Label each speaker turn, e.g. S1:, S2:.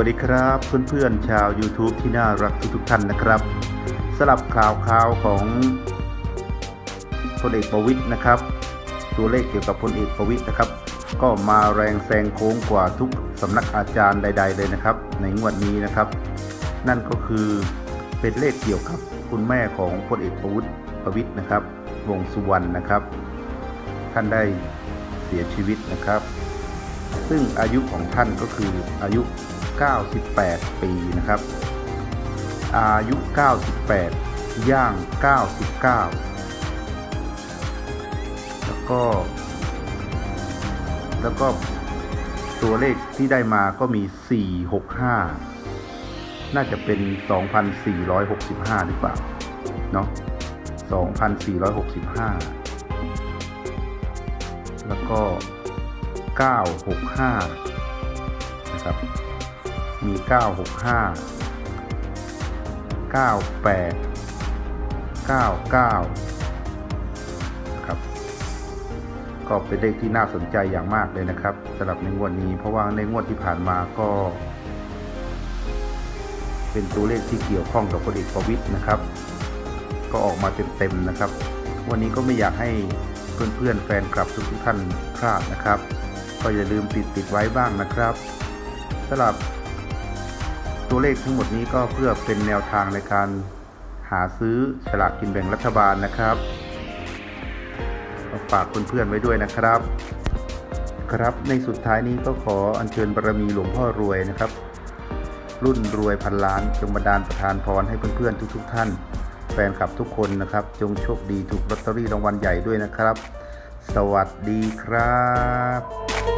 S1: วัสดีครับเพื่อนๆชาว YouTube ที่น่ารักทุกๆท่านนะครับสลับข่าวข่าวของพลเอกประวิตยนะครับ ตัวเลขเกี่ยวกับพลเอกประวิตยนะครับ ก็มาแรงแซงโค้งกว่าทุกสำนักอาจารย์ใด ๆ เลยนะครับ ในงวดนี้นะครับ นั่นก็คือเป็นเลขเกี่ยวกับคุณแม่ของพลเอกประวิตยประวิตยนะครับ วงสุวรรณนะครับ ท่านได้เสียชีวิตนะครับ ซึ่งอายุของท่านก็คืออายุ 98 ปีนะครับ อายุ 98 ย่าง 99 แล้วก็ แล้วก็ตัวเลขที่ได้มาก็มี 465 น่าจะเป็น 2,465 หรือเปล่า เนาะ2,465 แล้วก็ 965 นะครับ มี 965 98 99นะครับก็เป็นเลขที่น่าสนใจอย่างมากเลยนะครับสำหรับในงวดนี้เพราะว่าในงวดที่ผ่านมาก็ เป็นตัวเลขที่เกี่ยวข้องกับพลเอกประวิตยนะครับ ก็ออกมาเต็มๆนะครับ วันนี้ก็ไม่อยากให้เพื่อนๆแฟนคลับทุกท่านพลาดนะครับ ก็อย่าลืมติดติดไว้บ้างนะครับสำหรับ ตัวเลขทั้งหมดนี้ก็เพื่อเป็นแนวทางในการหาซื้อฉลากกินแบ่งรัฐบาลนะครับฝากเพื่อนๆไว้ด้วยนะครับ ครับในสุดท้ายนี้ก็ขออัญเชิญบารมีหลวงพ่อรวยนะครับ รุ่นรวยพันล้านจงบันดาลประทานพรให้เพื่อนๆทุกๆท่านแฟนคลับทุกคนนะครับ จงโชคดีถูกลอตเตอรี่รางวัลใหญ่ด้วยนะครับ สวัสดีครับ